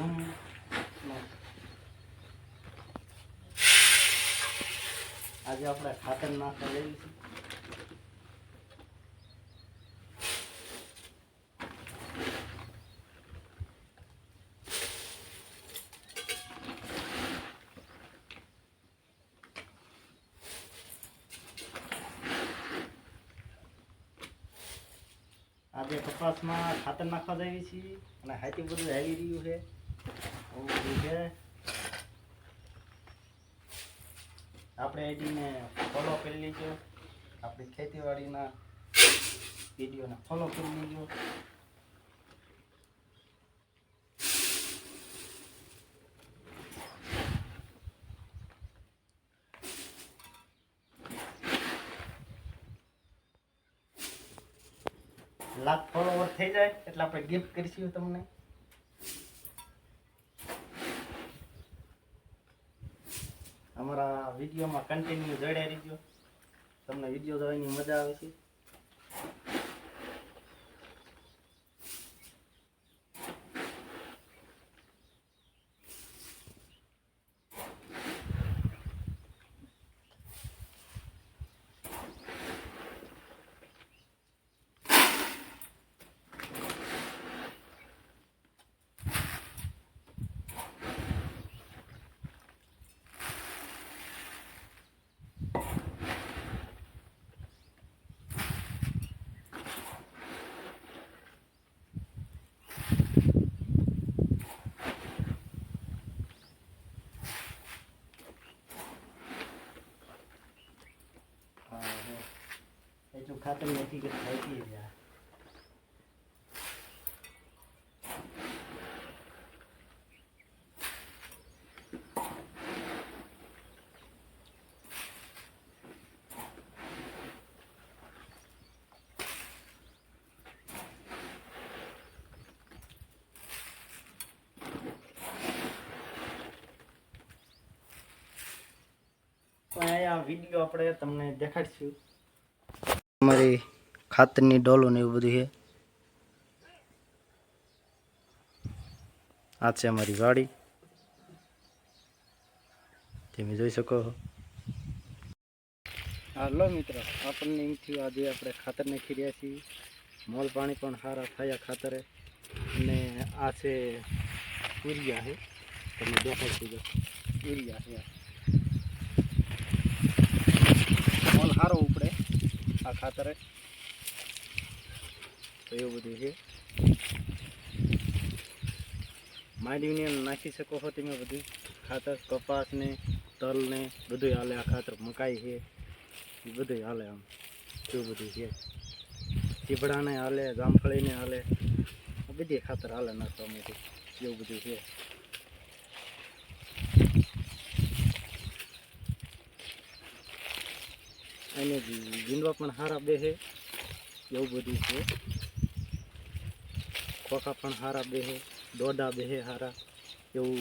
આજે આપણે ખાતર નાખવા લેવી છે આજે કપાસમાં ખાતર નાખવા જઈએ છીએ અને હાથી બધું રહ્યું આવું બધું છે આપણે આઈડીને ફોલો કરી લેજો. આપણી ખેતીવાડીના વિડીયોને ફોલો કરી લેજો. લાખ ફોલોવર થઈ જાય એટલે આપણે ગિફ્ટ કરીશું તમને. વિડીયોમાં કન્ટિન્યુ જોડાઈ રહીજો. તમને વીડિયો જોવાની મજા આવે છે. એટલું ખાતર નથી કે ખાઈતી જ આ. તો અહીંયા વિડીયો આપણે તમને દેખાડશું અમારી ખાતરની ડોલો ને એવું બધું છે આ છે અમારી વાડી તમે જોઈ શકો છો હાલો મિત્રો આપણને એમ થયું આજે આપણે ખાતર નાખી રહ્યા છીએ મોલ પાણી પણ સારા થયા ખાતરે અને આ છે યુરિયા છે તમે દેખાડશું જો યુરિયા છે આ. મોલ સારો ઉપડે આ ખાતરે. તો એવું બધું છે. માંડવીને નાખી શકો છો તમે બધું. ખાતર કપાસ ને તલ ને બધું હાલે આ ખાતર મકાઈ છે. એ બધું હાલે આમ. એવું બધું છે. ચીભડાને હાલે જામફળીને હાલે. બધી ખાતર હાલે નાખવા માટે. એવું બધું છે. અને જીંડવા પણ સારા બે છે એવું બધું છે. ખોખા પણ સારા બે છે દોડા બે છે સારા એવું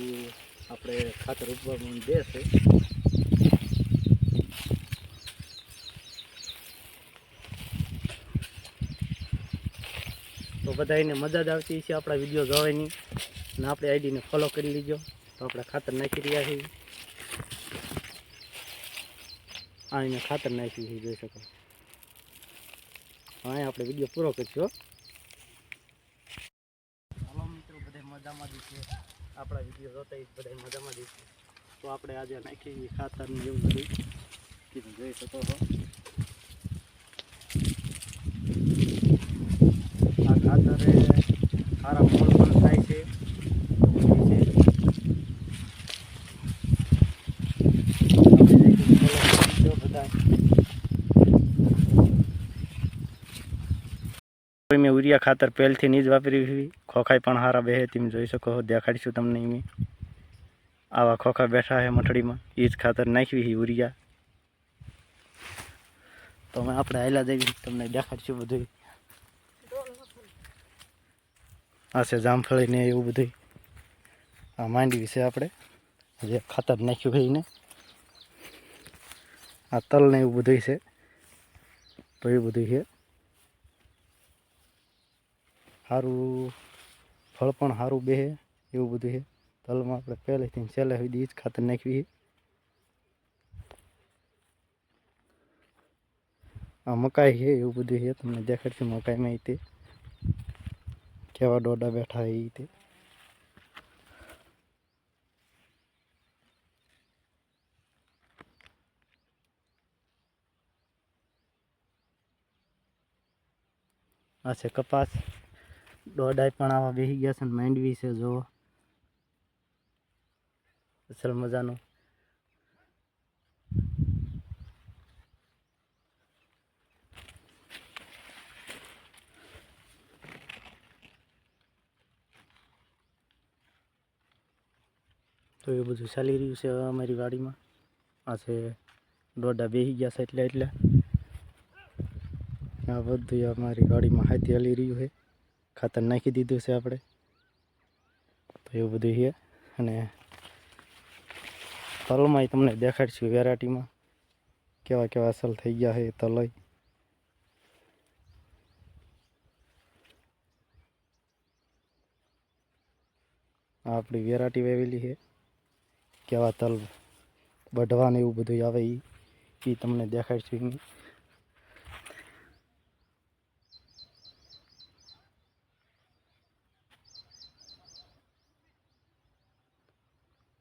આપણે ખાતર ઉપવામાં બે છે. તો બધાને જ આવતી છે આપણા વીડિયો જોવાની. અને આપણે આઈડીને ફોલો કરી લીજો. તો આપણે ખાતર નાખી રહ્યા છીએ આ અહીંયા ખાતર નાખ્યું છે, જોઈ શકો. હા આપણે વીડિયો પૂરો કરીશું હલો મિત્રો બધા મજામાં જ છે. આપણા વીડિયો જોતા બધા મજામાં જ છે. તો આપણે આજે નાખી ખાતર ને એવું બધું. જોઈ શકો છો મેં ઉરિયા ખાતર પહેલથી નહીં જ વાપર્યું છે ખોખાઈ પણ સારા બે તમે જોઈ શકો છો દેખાડીશું તમને એમ આવા ખોખા બેઠા છે મઠડીમાં એ જ ખાતર નાખવી છે ઉરિયા તો અમે આપણે હાલ્યા જઈએ તમને દેખાડીશું બધું આ છે જામફળી ને એવું બધું આ માંડવી છે આપણે જે ખાતર નાખ્યું છે એને આ તલ ને એવું બધું છે તો એ બધું છે સારું ફળ પણ સારું બે એવું બધું છે તલમાં આપણે પહેલેથી છેલ્લે સુધી જ ખાતર નાખવી છે આ મકાઈ છે એવું બધું છે તમને દેખાડશું મકાઈમાં ઈ તે કેવા ડોડા બેઠા છે ઈ તે આ છે કપાસ દોડાઈ પણ આવા બેસી ગયા છે ને માંડવી છે જુઓ અસલ મજાનો તો એ બધું ચાલી રહ્યું છે હવે અમારી વાડીમાં આ છે દોડા બેસી ગયા છે એટલે એટલે આ બધું અમારી વાડીમાં હાથી હલી રહ્યું છે ખાતર નાખી દીધું છે આપણે. તો એવું બધું છે. અને તલમાં તમને દેખાડશું વેરાયટીમાં કેવા કેવા અસલ થઈ ગયા છે તલય. આપણી વેરાયટી વેવેલી છે. કેવા તલ બઢવાને એવું બધું આવે એ તમને દેખાડશું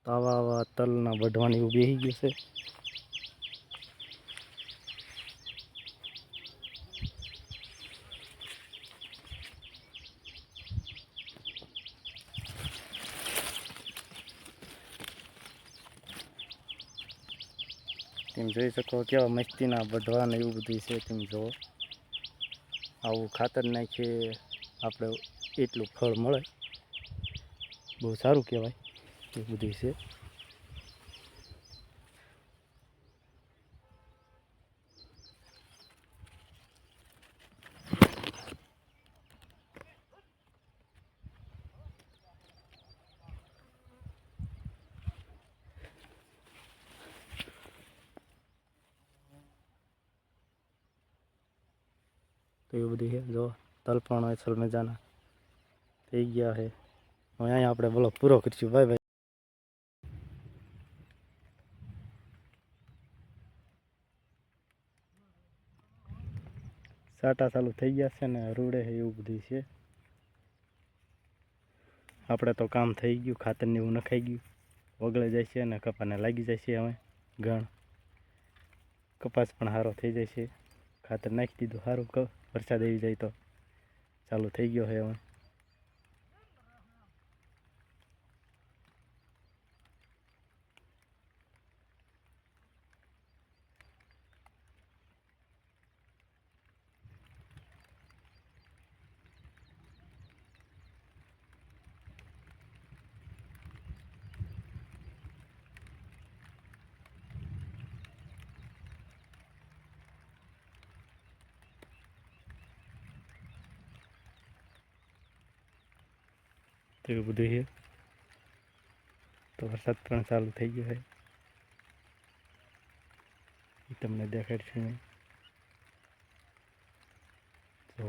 આવા આવા તલના વઢવાની એવું બેસી ગયું છે. તમે જોઈ શકો કેવા મસ્તીના વઢવાને એવું બધું છે, તમે જુઓ. આવું ખાતર નાખીએ, આપણે એટલું ફળ મળે. બહુ સારું કહેવાય. એ બધું છે તો એવું બધું છે જો તલ પણ અસલ મજાના થઈ ગયા છે હવે અહીંયા આપણે બોલો પૂરો કરીશું બાય બાય સાટા ચાલુ થઈ ગયા છે ને રૂડે છે એવું બધું છે. આપણે તો કામ થઈ ગયું ખાતર ને એવું નખાઈ ગયું. ઓગળે જાય છે અને કપાને લાગી જાય છે હવે ગણ કપાસ પણ સારો થઈ જાય છે. ખાતર નાખી દીધું સારું વરસાદ આવી જાય તો. ચાલુ થઈ ગયો છે હવે. તો એવું બધું છે તો વરસાદ પણ ચાલુ થઈ ગયો છે એ તમને દેખાડશું મેં તો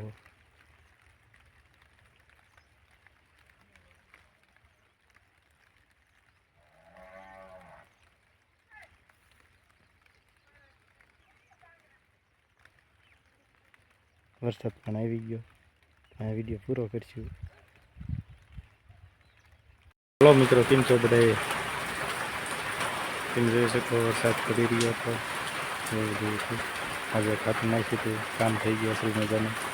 વરસાદ પણ આવી ગયો આ વિડીયો પૂરો કરશું હલો મિત્રો, કેમ છો બધા? તેમ જોઈ શકો વરસાદ પડી રહ્યો હતો? એવું બધું હતું. આજે ખાતું નાખ્યું હતું, કામ થઈ ગયું અસલ મજાનું.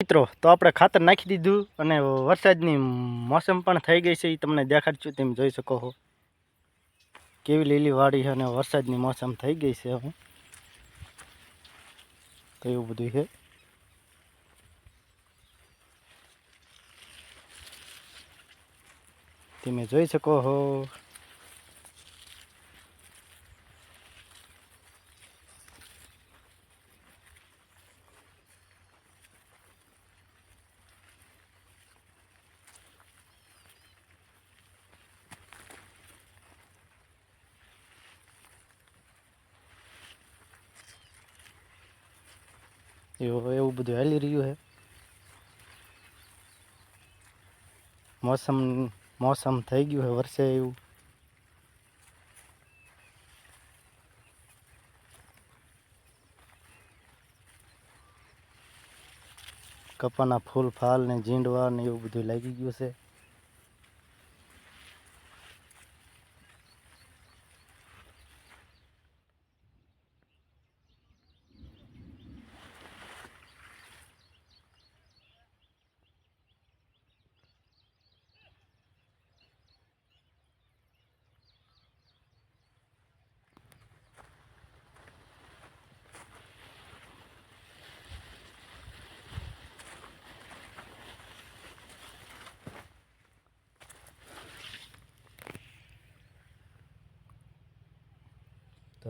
મિત્રો, તો આપણે ખાતર નાખી દીધું અને વરસાદની મોસમ પણ થઈ ગઈ છે એ તમને દેખાડશું, તમે જોઈ શકો છો કેવી લીલી વાડી છે અને વરસાદની મોસમ થઈ ગઈ છે હવે તો બધું છે. તમે જોઈ શકો છો એવું એવું બધું હાલી રહ્યું છે મોસમ મોસમ થઈ ગયું છે વરસે એવું કપાના ફૂલ ફાલ ને ઝીંડવા ને એવું બધું લાગી ગયું છે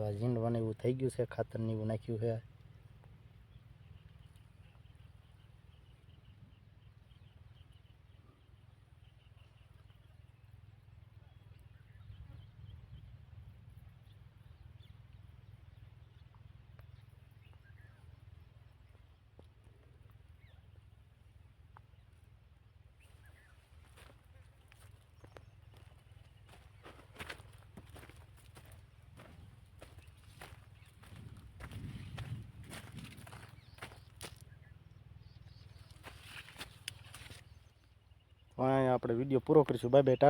તો આ ઝીંડવાને એવું થઈ ગયું છે ખાતર ને એવું નાખ્યું છે અહીંયા આપણે વીડિયો પૂરો કરીશું. Bye bye tata.